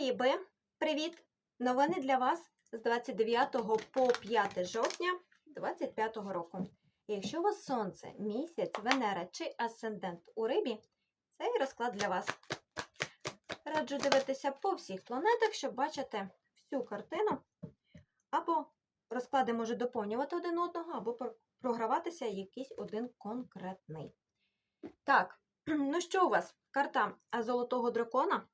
Риби, привіт! Новини для вас з 29 по 5 жовтня 2025 року. Якщо у вас сонце, місяць, Венера чи асцендент у рибі, цей розклад для вас. Раджу дивитися по всіх планетах, щоб бачити всю картину. Або розклади можуть доповнювати один одного, або програватися якийсь один конкретний. Так, ну що у вас? Карта золотого дракона.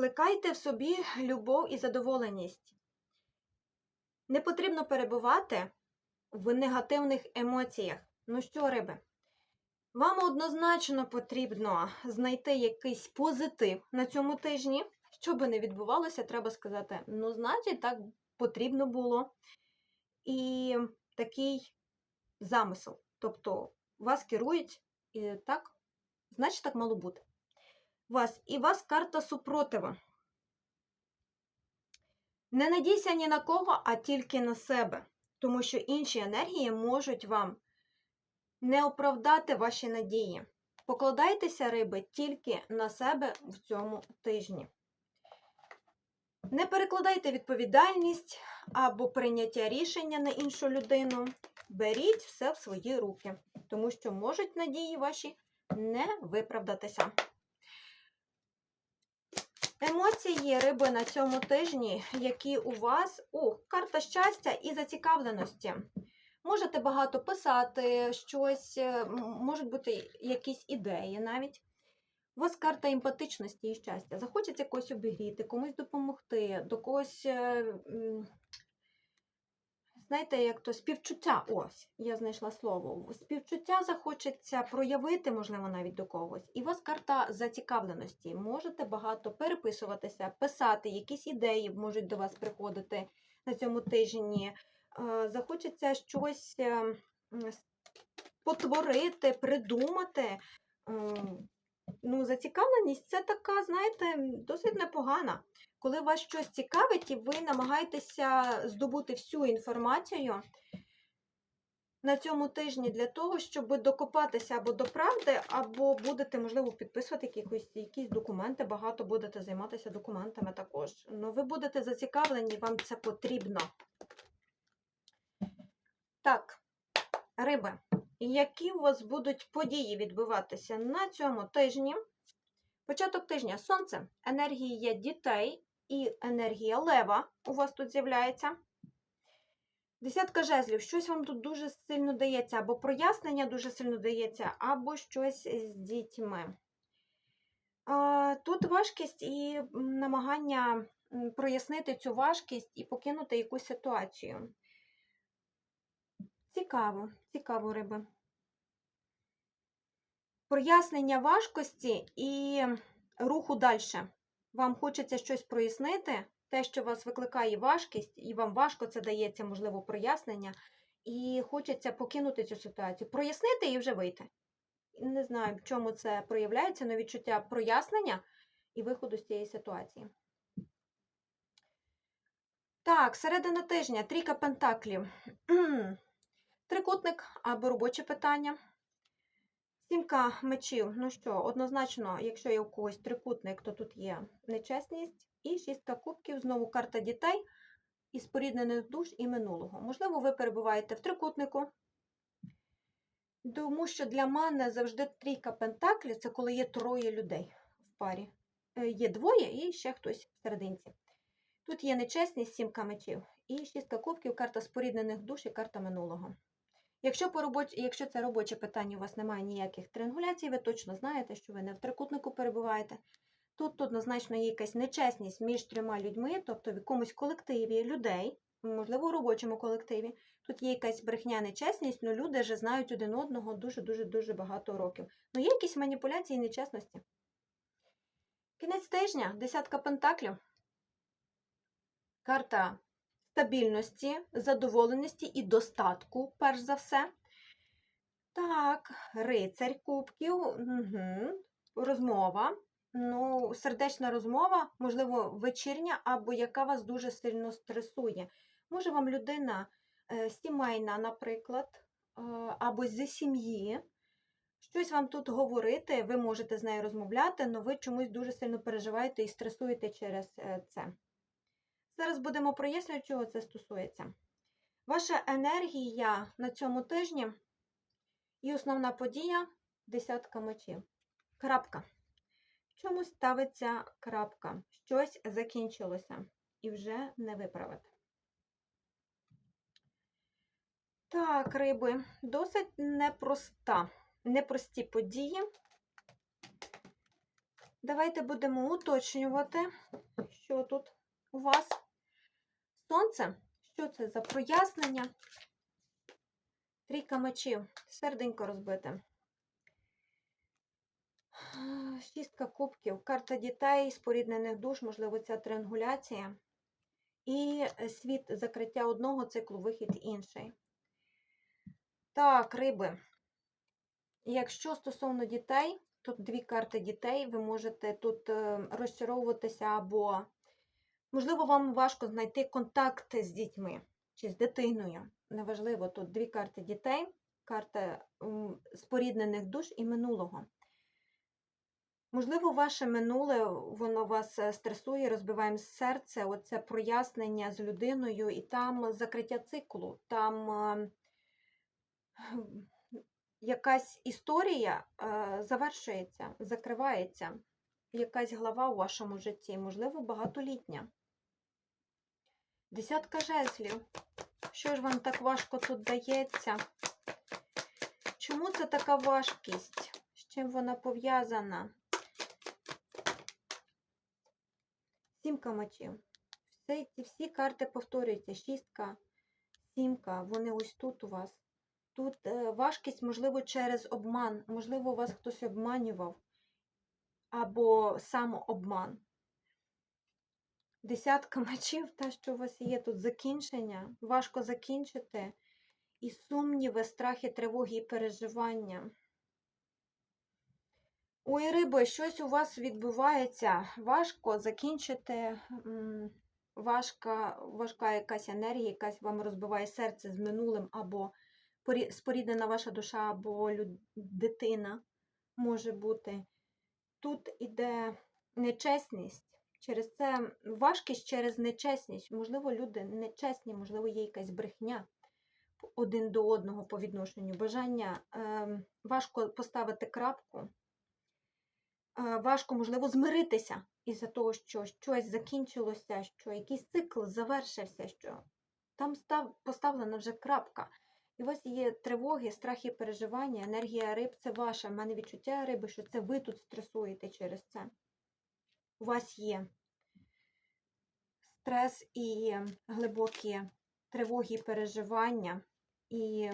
Плекайте в собі любов і задоволеність. Не потрібно перебувати в негативних емоціях. Ну що, риби? Вам однозначно потрібно знайти якийсь позитив на цьому тижні. Що би не відбувалося, треба сказати, ну, значить, так потрібно було. І такий замисел. Тобто вас керують і так, значить, так мало бути вас, і вас карта супротива. Не надійся ні на кого, а тільки на себе, тому що інші енергії можуть вам не оправдати ваші надії. Покладайтеся, риби, тільки на себе в цьому тижні. Не перекладайте відповідальність або прийняття рішення на іншу людину. Беріть все в свої руки, тому що можуть надії ваші не виправдатися. Емоції риби на цьому тижні, які у вас О, карта щастя і зацікавленості. Можете багато писати щось, е, можуть бути якісь ідеї навіть. У вас карта емпатичності і щастя. Захочеться когось обігріти, комусь допомогти, до когось, е, знаєте, як то співчуття. Ось, я знайшла слово. Співчуття захочеться проявити, можливо, навіть до когось. І у вас карта зацікавленості. Можете багато переписуватися, писати, якісь ідеї можуть до вас приходити на цьому тижні. Е, Захочеться щось е, потворити, придумати. Ем, Ну, зацікавленість це така, знаєте, досить непогана. Коли вас щось цікавить, і ви намагаєтеся здобути всю інформацію на цьому тижні для того, щоб докопатися або до правди, або будете, можливо, підписувати якісь, якісь документи, багато будете займатися документами також. Ну, ви будете зацікавлені, вам це потрібно. Так, риби. Які у вас будуть події відбуватися на цьому тижні? Початок тижня сонце, енергія дітей і енергія лева у вас тут з'являється. Десятка жезлів, щось вам тут дуже сильно дається, або прояснення дуже сильно дається, або щось з дітьми. Тут важкість і намагання прояснити цю важкість і покинути якусь ситуацію. Цікаво, цікаво, риби. Прояснення важкості і руху далі. Вам хочеться щось прояснити, те, що вас викликає важкість, і вам важко це дається, можливо, прояснення, і хочеться покинути цю ситуацію, прояснити і вже вийти. Не знаю, в чому це проявляється, але відчуття прояснення і виходу з цієї ситуації. Так, середина тижня, трійка пентаклів. Трикутник або робоче питання. Сімка мечів. Ну що, однозначно, якщо є у когось трикутник, то тут є нечесність. І шістка кубків, знову карта дітей і споріднених душ і минулого. Можливо, ви перебуваєте в трикутнику. Тому що для мене завжди трійка пентаклів це коли є троє людей в парі. Е, Є двоє і ще хтось всерединці. Тут є нечесність, сімка мечів. І шістка кубків, карта споріднених душ і карта минулого. Якщо, по робоч... Якщо це робоче питання, у вас немає ніяких триангуляцій, ви точно знаєте, що ви не в трикутнику перебуваєте. Тут однозначно є якась нечесність між трьома людьми, тобто в якомусь колективі людей, можливо, у робочому колективі. Тут є якась брехня, нечесність, але люди вже знають один одного дуже-дуже-дуже багато років. Ну, є якісь маніпуляції і нечесності. Кінець тижня, десятка пентаклів. Карта стабільності, задоволеності і достатку, перш за все. Так, рицарь кубків, угу. розмова. Ну, сердечна розмова, можливо, вечірня, або яка вас дуже сильно стресує. Може вам людина е, сімейна, наприклад, е, або зі сім'ї, щось вам тут говорити, ви можете з нею розмовляти, але ви чомусь дуже сильно переживаєте і стресуєте через е, це. Зараз будемо прояснювати, чого це стосується. Ваша енергія на цьому тижні і основна подія десятка мечів. Крапка. Чомусь ставиться крапка. Щось закінчилося і вже не виправити. Так, риби, досить непроста, непрості події. Давайте будемо уточнювати, що тут у вас. Сонце. Що це за прояснення? Трійка мечів, серденько розбите. Шістка кубків, карта дітей, споріднених душ, можливо, ця триангуляція. І світ закриття одного циклу, вихід інший. Так, риби. Якщо стосовно дітей, тут дві карти дітей, ви можете тут е, розчаровуватися або, можливо, вам важко знайти контакт з дітьми чи з дитиною. Неважливо, тут дві карти дітей, карта споріднених душ і минулого. Можливо, ваше минуле, воно вас е, стресує, розбиває серце, оце прояснення з людиною, і там закриття циклу, там е, якась історія е, завершується, закривається, якась глава у вашому житті, можливо, багатолітня. Десятка жезлів. Що ж вам так важко тут дається? Чому це така важкість? З чим вона пов'язана? Сімка мечів. Ці всі карти повторюються. Шістка, сімка, вони ось тут у вас. Тут е, важкість, можливо, через обман. Можливо, вас хтось обманював. Або самообман. Десятка мечів, те, що у вас є тут закінчення. Важко закінчити. І сумніви, страхи, тривоги і переживання. Ой, риби, щось у вас відбувається. Важко закінчити. Важка, важка якась енергія, якась вам розбиває серце з минулим, або споріднена ваша душа, або дитина може бути. Тут іде нечесність. Через це важкість через нечесність. Можливо, люди нечесні, можливо, є якась брехня один до одного по відношенню. Бажання ем, важко поставити крапку. Е, важко, можливо, змиритися із-за того, що щось закінчилося, що якийсь цикл завершився, що там став, поставлена вже крапка. І у вас є тривоги, страхи, переживання, енергія риб це ваша. У мене відчуття риби, що це ви тут стресуєте через це. У вас є стрес і глибокі тривоги, переживання і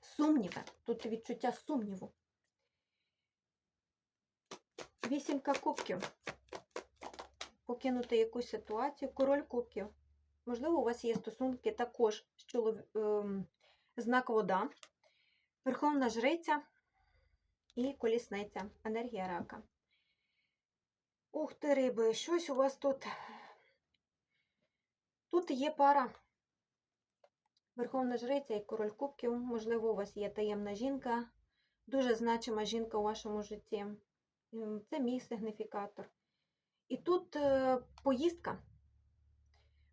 сумніви. Тут відчуття сумніву. Вісімка кубків. Покинути якусь ситуацію. Король кубків. Можливо, у вас є стосунки також з чолов... ем, знак вода, Верховна Жриця і колісниця. Енергія рака. Ух ти, риби, щось у вас тут. Тут є пара. Верховна Жриця і король кубків. Можливо, у вас є таємна жінка, дуже значима жінка у вашому житті. Це мій сигніфікатор. І тут е, поїздка.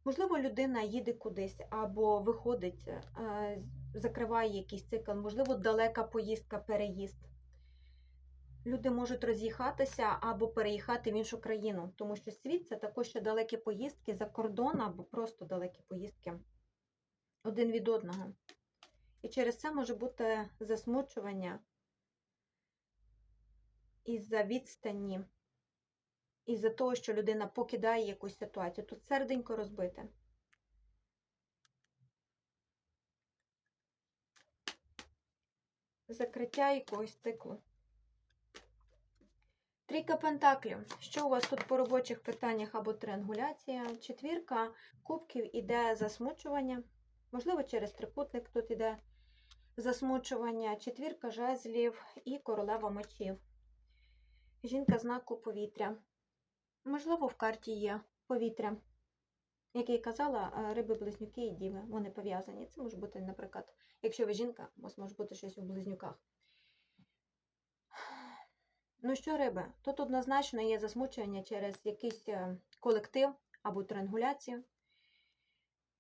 Можливо, людина їде кудись або виходить, е, закриває якийсь цикл, можливо, далека поїздка, переїзд. Люди можуть роз'їхатися або переїхати в іншу країну, тому що світ це також ще далекі поїздки за кордон або просто далекі поїздки один від одного. І через це може бути засмучування із-за відстані, із-за того, що людина покидає якусь ситуацію. Тут серденько розбите. Закриття якогось циклу. Трійка пентаклів. Що у вас тут по робочих питаннях або триангуляція? Четвірка кубків іде засмучування. Можливо, через трикутник тут іде засмучування, четвірка жезлів і королева мечів. Жінка знаку повітря. Можливо, в карті є повітря. Як я і казала, е, риби, близнюки і діви, вони пов'язані. Це може бути, наприклад, якщо ви жінка, у вас може бути щось у близнюках. Ну що, риби? Тут однозначно є засмучення через якийсь е, колектив або триангуляцію.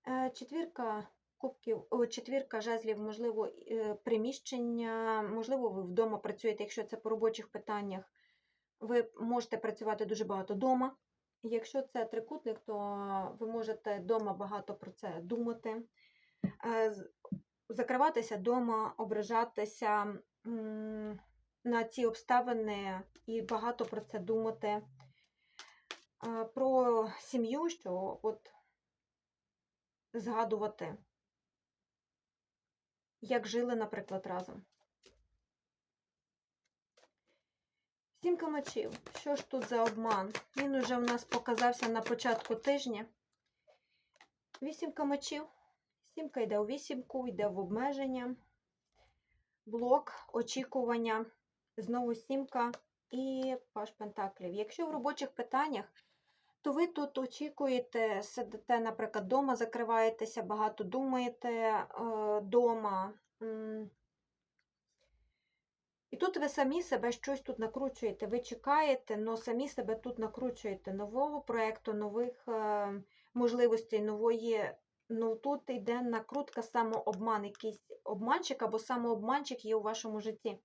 Е, Четвірка кубків, о, четвірка жезлів, можливо, е, приміщення, можливо, ви вдома працюєте, якщо це по робочих питаннях. Ви можете працювати дуже багато вдома. Якщо це трикутник, то ви можете вдома багато про це думати, закриватися вдома, ображатися на ці обставини і багато про це думати. Про сім'ю, що от згадувати, як жили, наприклад, разом. Сімка мечів. Що ж тут за обман? Він уже в нас показався на початку тижня. Вісімка мечів. Сімка йде у вісімку, йде в обмеження, блок, очікування, знову сімка і паш пентаклів. Якщо в робочих питаннях, то ви тут очікуєте, сидите, наприклад, вдома, закриваєтеся, багато думаєте вдома. І тут ви самі себе щось тут накручуєте. Ви чекаєте, але самі себе тут накручуєте нового проєкту, нових е, можливостей, нової. Ну тут йде накрутка самообман, якийсь обманчик або самообманчик є у вашому житті.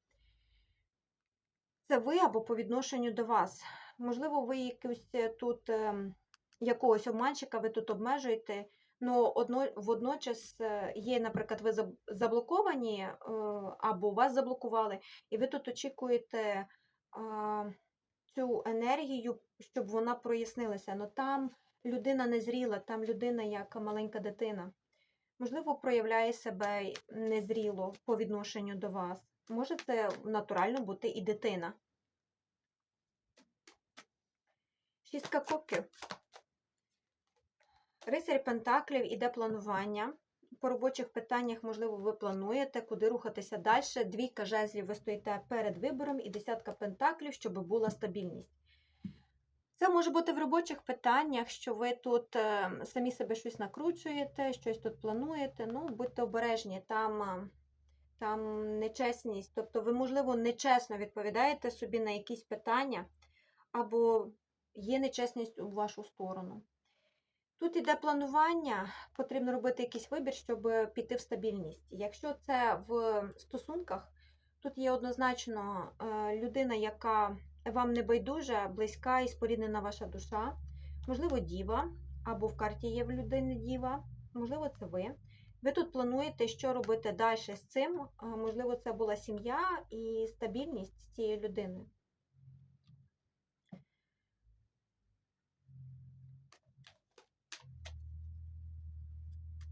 Це ви або по відношенню до вас. Можливо, ви якусь е, тут ем, якогось обманщика ви тут обмежуєте, але одно, водночас е, є, наприклад, ви заблоковані е, або вас заблокували, і ви тут очікуєте цю енергію, щоб вона прояснилася. Но там людина незріла, там людина як маленька дитина. Можливо, проявляє себе незріло по відношенню до вас. Може це натурально бути і дитина. Шістка кубків. Рицарь Пентаклів іде планування. По робочих питаннях, можливо, ви плануєте, куди рухатися далі. Двійка жезлів ви стоїте перед вибором і десятка пентаклів, щоб була стабільність. Це може бути в робочих питаннях, що ви тут е, самі себе щось накручуєте, щось тут плануєте. Ну, будьте обережні, там, е, там нечесність. Тобто, ви, можливо, нечесно відповідаєте собі на якісь питання, або є нечесність у вашу сторону. Тут іде планування, потрібно робити якийсь вибір, щоб піти в стабільність. Якщо це в стосунках, тут є однозначно е, людина, яка вам не байдужа, близька і споріднена ваша душа, можливо, діва, або в карті є в людини діва, можливо, це ви. Ви тут плануєте, що робити далі з цим. Можливо, це була сім'я і стабільність з цією людиною.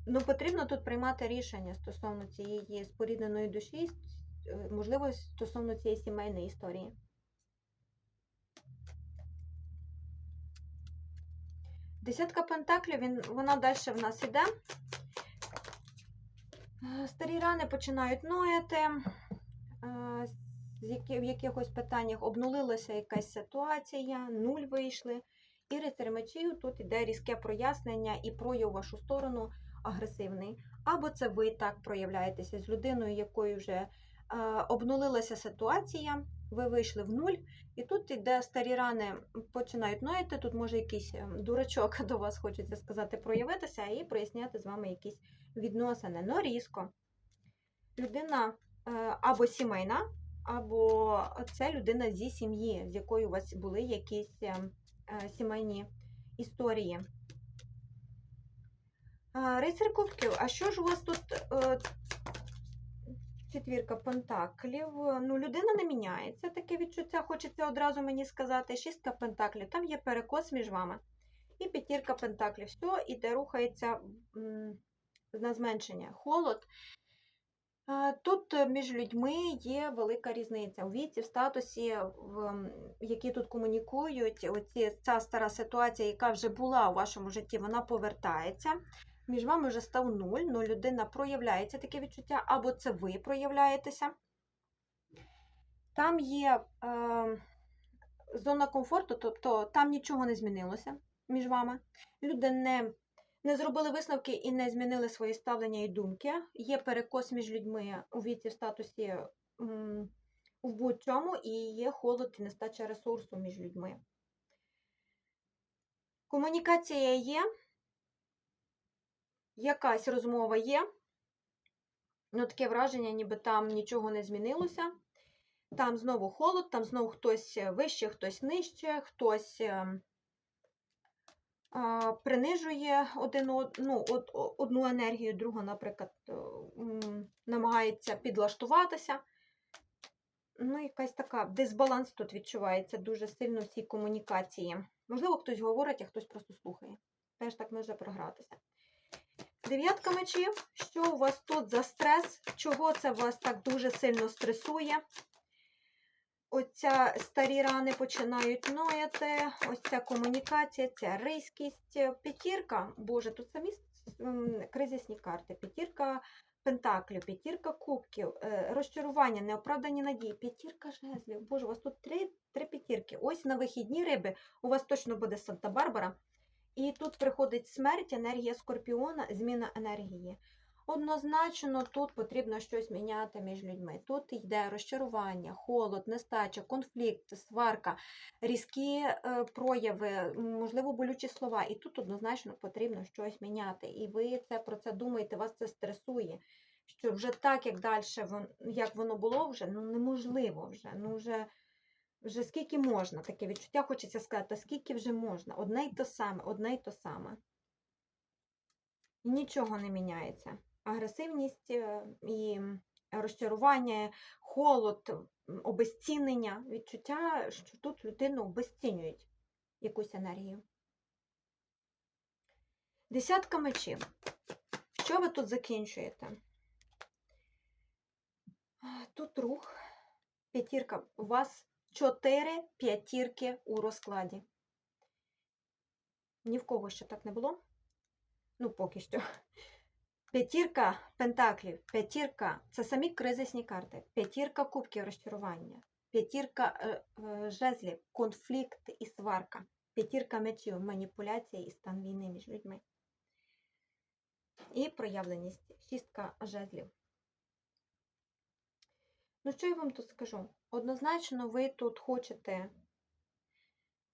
Ну, потрібно тут приймати рішення стосовно цієї спорідненої душі, е, можливо, стосовно цієї сімейної історії. Десятка пентаклів, він, вона далі в нас іде. Е, Старі рани починають нояти. е, В якихось питаннях обнулилася якась ситуація, нуль вийшли. І рицарь мечів тут іде різке прояснення і прояв вашу сторону агресивний. Або це ви так проявляєтеся з людиною, якою вже е, обнулилася ситуація, ви вийшли в нуль, і тут іде старі рани починають ноїти. Тут може якийсь е, дурачок до вас хочеться сказати, проявитися і проясняти з вами якісь відносини. Но різко. Людина е, або сімейна, або це людина зі сім'ї, з якою у вас були якісь е, е, сімейні історії. Рицар кубків, а що ж у вас тут четвірка пентаклів? Ну, людина не міняється, таке відчуття, хочеться одразу мені сказати. Шістка пентаклів, там є перекос між вами. І п'ятірка пентаклів. Все, іде рухається на зменшення. Холод. Тут е, між людьми є велика різниця у віці, в статусі, в, які тут комунікують. Оці, ця стара ситуація, яка вже була у вашому житті, вона повертається. Між вами вже став нуль, ну людина проявляється таке відчуття, або це ви проявляєтеся. Там є е, зона комфорту, тобто там нічого не змінилося між вами. Люди не, не зробили висновки і не змінили свої ставлення і думки. Є перекос між людьми у віці в статусі в будь-чому і є холод і нестача ресурсу між людьми. Комунікація є, якась розмова є. Ну, таке враження, ніби там нічого не змінилося. Там знову холод, там знову хтось вище, хтось нижче, хтось е, а, принижує один, ну, одну енергію, друга, наприклад, е, намагається підлаштуватися. Ну, якась така дисбаланс тут відчувається дуже сильно в цій комунікації. Можливо, хтось говорить, а хтось просто слухає. Теж так може програтися. Дев'ятка мечів. Що у вас тут за стрес? Чого це вас так дуже сильно стресує? Оця старі рани починають нояти, ось ця комунікація, ця ризькість. П'ятірка, боже, тут самі кризисні карти. П'ятірка пентаклів, п'ятірка кубків, е, розчарування, неоправдані надії, п'ятірка жезлів. Боже, у вас тут три, три п'ятірки. Ось на вихідні риби у вас точно буде Санта-Барбара. І тут приходить смерть, енергія скорпіона, зміна енергії. Однозначно, тут потрібно щось міняти між людьми. Тут йде розчарування, холод, нестача, конфлікт, сварка, різкі е, прояви, можливо, болючі слова. І тут однозначно потрібно щось міняти. І ви це про це думаєте, вас це стресує. Що вже так, як далі, як воно було, вже ну неможливо вже. Ну вже, вже скільки можна, таке відчуття хочеться сказати, скільки вже можна. Одне й то саме, одне й то саме. І нічого не міняється. Агресивність е, і розчарування, холод, обезцінення, відчуття, що тут людину обезцінюють якусь енергію. Десятка мечів. Що ви тут закінчуєте? Тут рух, п'ятірка. У вас чотири п'ятірки у розкладі. Ні в кого ще так не було. Ну, поки що. П'ятірка пентаклів, п'ятірка це самі кризисні карти, п'ятірка кубків розчарування, п'ятірка е, е, жезлів, конфлікт і сварка, п'ятірка мечів, маніпуляція і стан війни між людьми. І проявленість, шістка жезлів. Ну, що я вам тут скажу? Однозначно, ви тут хочете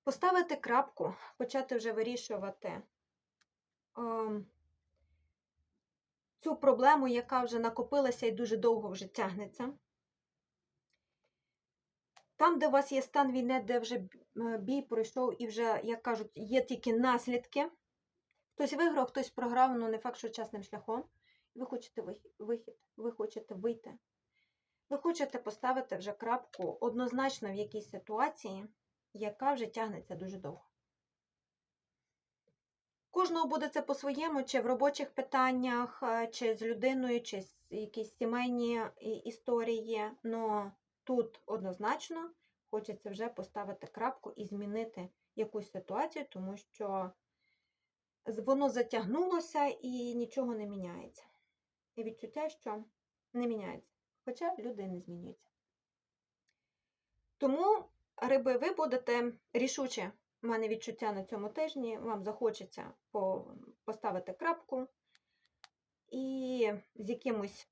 поставити крапку, почати вже вирішувати. ем, цю проблему, яка вже накопилася і дуже довго вже тягнеться. Там, де у вас є стан війни, де вже е, бій пройшов і вже, як кажуть, є тільки наслідки. Хтось виграв, хтось програв, ну не факт, що чесним шляхом. Ви хочете вихід, ви хочете вийти. Ви хочете поставити вже крапку однозначно в якійсь ситуації, яка вже тягнеться дуже довго. Кожного буде це по-своєму, чи в робочих питаннях, е, чи з людиною, чи з якісь сімейні історії. Но тут однозначно хочеться вже поставити крапку і змінити якусь ситуацію, тому що воно затягнулося і нічого не міняється. І відчуття, що не міняється. Хоча люди не змінюються. Тому, риби, ви будете рішуче у мене відчуття на цьому тижні, вам захочеться поставити крапку і з якимось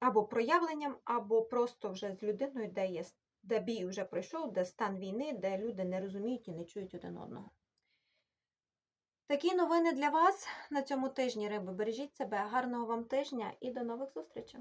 або проявленням, або просто вже з людиною, де є де бій вже пройшов, де стан війни, де люди не розуміють і не чують один одного. Такі новини для вас на цьому тижні, риби. Бережіть себе, гарного вам тижня і до нових зустрічей!